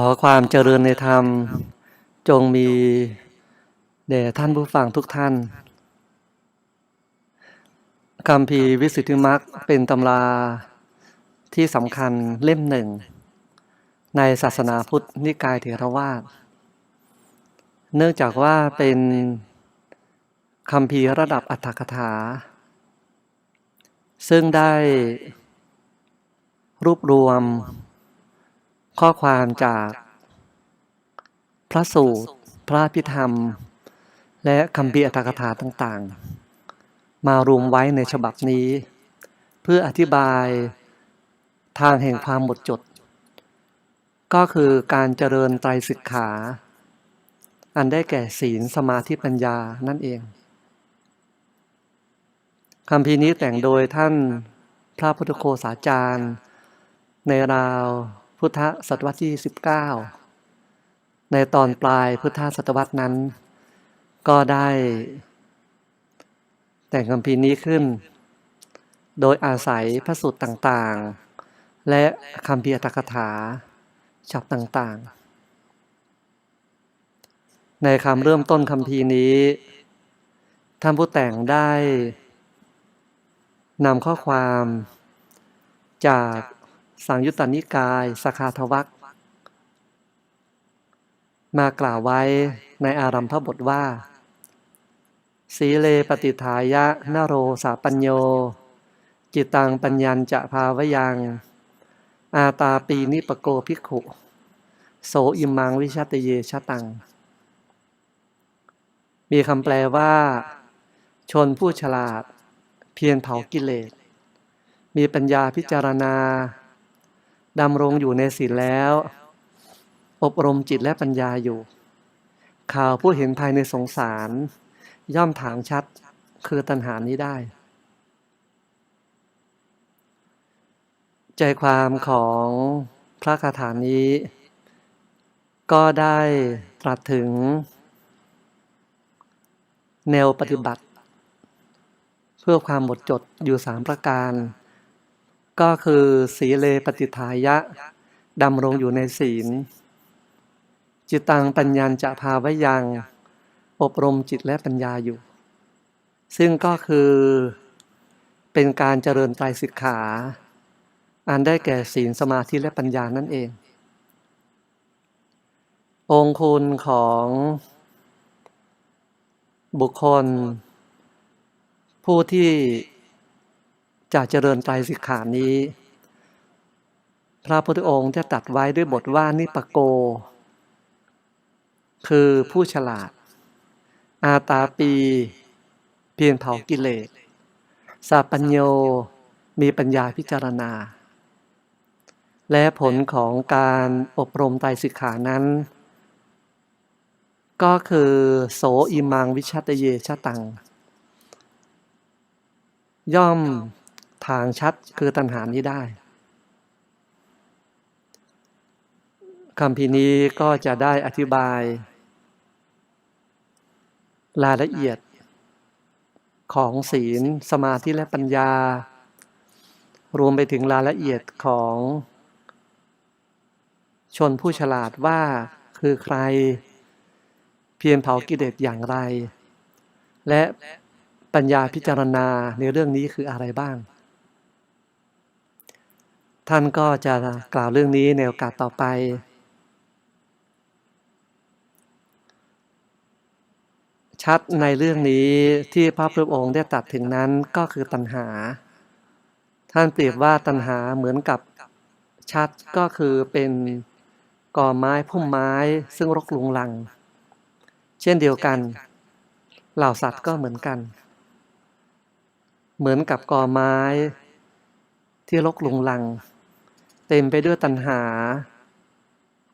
ขอความเจริญในธรรม จงมีแด่ท่านผู้ฟังทุกท่านคำพีวิสุทธิมรรคเป็นตำราที่สำคัญเล่มหนึ่ง ในศาสนาพุทธนิกายเถรวาทเนื่องจากว่าเป็นคำพีร์ระดับอัตถกถา ซึ่งได้รวบรวม ข้อความจากพระสูตร พระพิธรรม และคำพีอัตถกถาต่างๆ มารวมไว้ในฉบับนี้ เพื่ออธิบายทางแห่งความหมดจด ก็คือการเจริญไตรสิกขา อันได้แก่ศีลสมาธิปัญญานั่นเองคำพีนี้แต่งโดยท่านพระพุทธโคสาจารย์ ในราว พุทธศตวรรษที่ 19 ในตอนปลายพุทธศตวรรษนั้น ก็ได้ แต่งคำพีนี้ขึ้น โดยอาศัยพระสูตรต่างๆ และคำพีอัตถกถาฉับต่างๆ ในคำเริ่มต้นคำพีนี้ท่านผู้แต่งได้นำข้อความจาก สังยุตตนิกายสคาทวักมากล่าวไว้ในอารัมพบทว่า สีเลปฏิทายะนโรสาปัญโย จิตังปัญญัญจะภาวยัง อาตาปีนิปโกภิกขุ โสอิมังวิชาตเยชะตัง มีคำแปลว่า ชนผู้ฉลาด เพียรเผากิเลส มีปัญญาพิจารณา ดำรงอยู่ในศีลแล้ว อบรมจิตและปัญญาอยู่ ข่าวผู้เห็นภายในสงสาร ย่อมถางชัดคือตัณหานี้ได้ ใจความของพระคาถานี้ ก็ได้ตรัสถึง แนวปฏิบัติ เพื่อความหมดจดอยู่สามประการ ก็คือสีเลปฏิทายะดำรงอยู่ในศีล จิตตังปัญญาจะพาไว้ยัง อบรมจิตและปัญญาอยู่ ซึ่งก็คือเป็นการเจริญไตรสิกขาอันได้แก่ศีลสมาธิและปัญญานั่นเอง องคุณของบุคคล ผู้ที่ จะเจริญไตรสิกขานี้ พระพุทธองค์จะตัดไว้ด้วยบทว่านิปโก คือผู้ฉลาด อาตาปี เพียงเผากิเลสสาปัญโยมีปัญญาพิจารณา และผลของการอบรมไตรสิกขานั้น ก็คือโสอิมังวิชัตเยชะตัง ย่อม ทางชัดคือตัณหานี้ได้คำพีนี้ก็จะได้อธิบาย รายละเอียด ของศีลสมาธิและปัญญา รวมไปถึงรายละเอียดของ ชนผู้ฉลาดว่าคือใคร เพียรเผากิเลสอย่างไร และปัญญาพิจารณาในเรื่องนี้คืออะไรบ้าง ท่านก็จะกล่าวเรื่องนี้ในโอกาสต่อไป ชัดในเรื่องนี้ที่พระพุทธองค์ได้ตรัสถึงนั้นก็คือตัณหา ท่านเปรียบว่าตัณหาเหมือนกับชัดก็คือเป็นกอไม้พุ่มไม้ซึ่งรกลุงลัง เช่นเดียวกัน เหล่าสัตว์ก็เหมือนกัน เหมือนกับกอไม้ที่รกลุงลัง เต็มไปด้วยตัณหา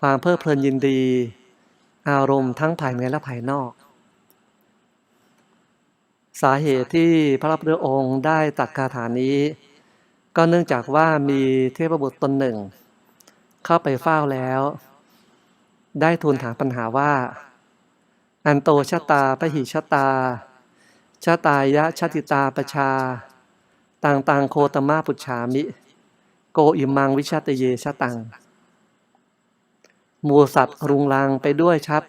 ความเพลิดเพลินยินดี อารมณ์ทั้งภายในและภายนอก สาเหตุที่พระพุทธองค์ได้ตรัสคาถานี้ ก็เนื่องจากว่ามีเทพบุตรตนหนึ่ง เข้าไปเฝ้าแล้ว ได้ทูลถามปัญหาว่า อันโตชะตาปหิชะตาชะตายะชติตาประชา ต่างต่างโคตมาปุชามิ อิมังวิชาตเยชะตัง มูสัตว์รุงรังไปด้วยชัด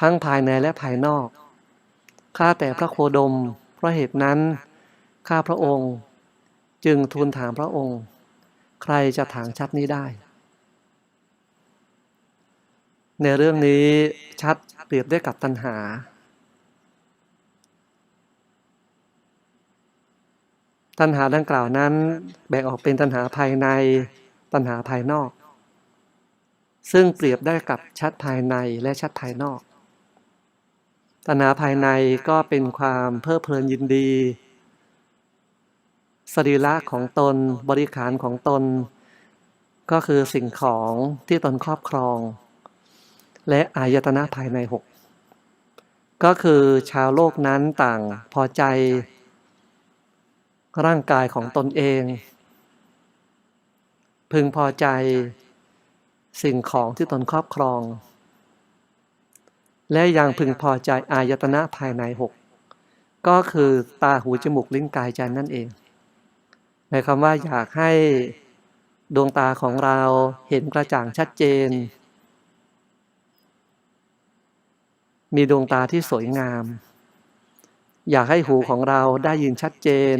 ทั้งภายในและภายนอก ข้าแต่พระโคดม เพราะเหตุนั้น ข้าพระองค์ จึงทูลถามพระองค์ ใครจะถางชัดนี้ได้ ในเรื่องนี้ชัดเปรียบได้กับตัณหา ตัณหาดังกล่าวนั้น แบ่งออกเป็นตัณหาภายใน ตัณหาภายนอก ซึ่งเปรียบได้กับชัดภายในและชัดภายนอก ตัณหาภายในก็เป็นความเพลิดเพลินยินดีสรีระของตนบริขารของตน ก็คือสิ่งของที่ตนครอบครอง และอายตนะภายในหกก็คือชาวโลกนั้นต่างพอใจ ร่างกายของตนเอง พึงพอใจสิ่งของที่ตนครอบครอง และยังพึงพอใจอายตนะภายในหกก็คือตาหูจมูกลิ้นกายใจนั่นเองหมายความว่าอยากให้ดวงตาของเราเห็นกระจ่างชัดเจน มีดวงตาที่สวยงาม อยากให้หูของเราได้ยินชัดเจน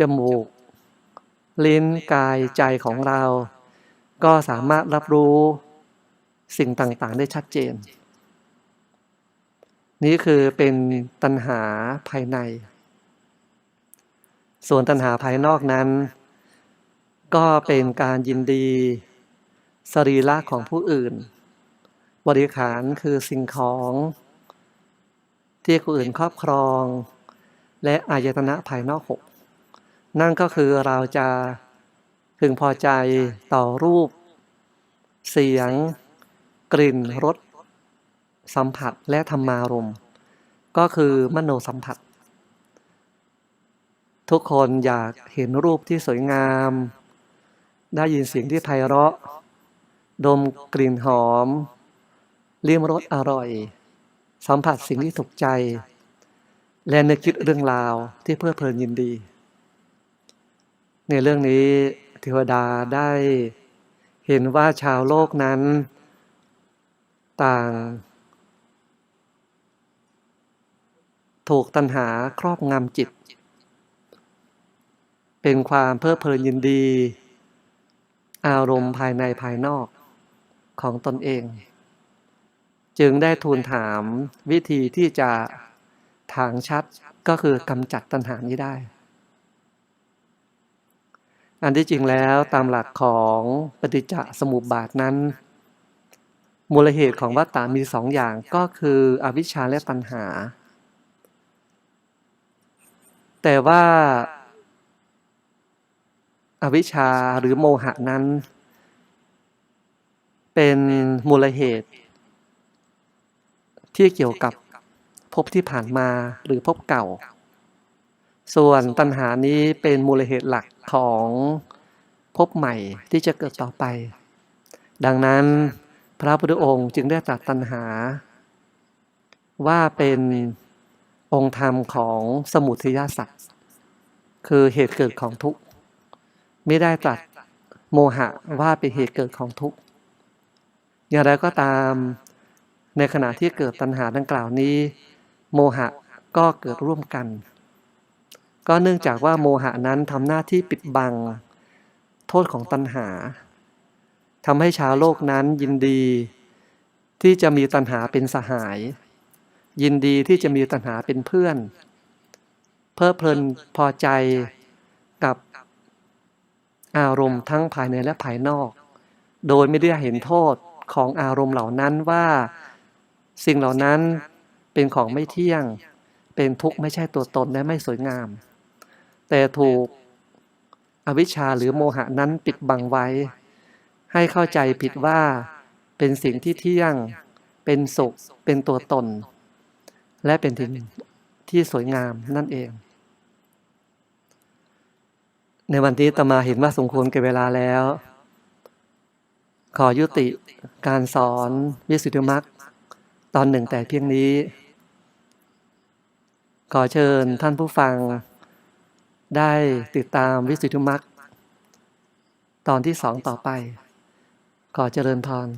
จมูก ลิ้นกายใจของเรา ก็สามารถรับรู้สิ่งต่างๆ ได้ชัดเจน นี่คือเป็นตัณหาภายใน ส่วนตัณหาภายนอกนั้น ก็เป็นการยินดีสรีระของผู้อื่น บริขารคือสิ่งของ ที่ผู้อื่นครอบครอง และอายตนะภายนอกหก นั่นก็คือเราจะพึงพอใจต่อรูป เสียง กลิ่นรสสัมผัสและธรรมารมณ์ ก็คือมโนสัมผัส ทุกคนอยากเห็นรูปที่สวยงาม ได้ยินเสียงที่ไพเราะ ดมกลิ่นหอมลิ้มรสอร่อย สัมผัสสิ่งที่ถูกใจ และนึกคิดเรื่องราวที่เพลิดเพลินยินดี ในเรื่องนี้เทวดาได้เห็นว่าชาวโลกนั้น ต่าง ถูกตัณหาครอบงำจิต เป็นความเพลิดเพลินยินดี อารมณ์ภายในภายนอกของตนเอง จึงได้ทูลถามวิธีที่จะถางชัดก็คือกำจัดตัณหานี้ได้ อันที่จริงแล้วตามหลักของปฏิจจสมุปบาทนั้น มูลเหตุของวัฏฏามีสองอย่างก็คืออวิชชาและตัณหา แต่ว่าอาวิชชาหรือโมหะนั้น เป็นมูลเหตุ ที่เกี่ยวกับภพที่ผ่านมาหรือภพเก่า ส่วนตัณหานี้เป็นมูลเหตุหลัก ของภพใหม่ที่จะเกิดต่อไป ดังนั้นพระพุทธองค์จึงได้ตรัสตัณหา ว่าเป็นองค์ธรรมของสมุทัยสัตว์คือเหตุเกิดของทุกข์ไม่ได้ตรัสโมหะว่าเป็นเหตุเกิดของทุกข์อย่างไรก็ตามในขณะที่เกิดตัณหาดังกล่าวนี้ โมหะก็เกิดร่วมกัน ก็เนื่องจากว่าโมหะนั้นทำหน้าที่ปิดบัง โทษของตัณหาทำให้ชาวโลกนั้นยินดี ที่จะมีตัณหาเป็นสหาย ยินดีที่จะมีตัณหาเป็นเพื่อน เพลิดเพลินพอใจกับอารมณ์ทั้งภายในและภายนอก โดยไม่ได้เห็นโทษของอารมณ์เหล่านั้นว่า สิ่งเหล่านั้นเป็นของไม่เที่ยง เป็นทุกข์ไม่ใช่ตัวตนและไม่สวยงาม แต่ถูกอวิชชาหรือโมหะนั้นปิดบังไว้ ให้เข้าใจผิดว่าเป็นสิ่งที่เที่ยง เป็นสุข เป็นตัวตน และเป็นที่ที่สวยงามนั่นเอง ในวันที่ตมาเห็นว่าสมควรแก่เวลาแล้ว ขอยุติการสอนวิสุทธิมรรคตอนหนึ่งแต่เพียงนี้ ขอเชิญท่านผู้ฟัง ได้ติดตามวิสุทธิมรรคตอนที่สองต่อไป ขอเจริญพร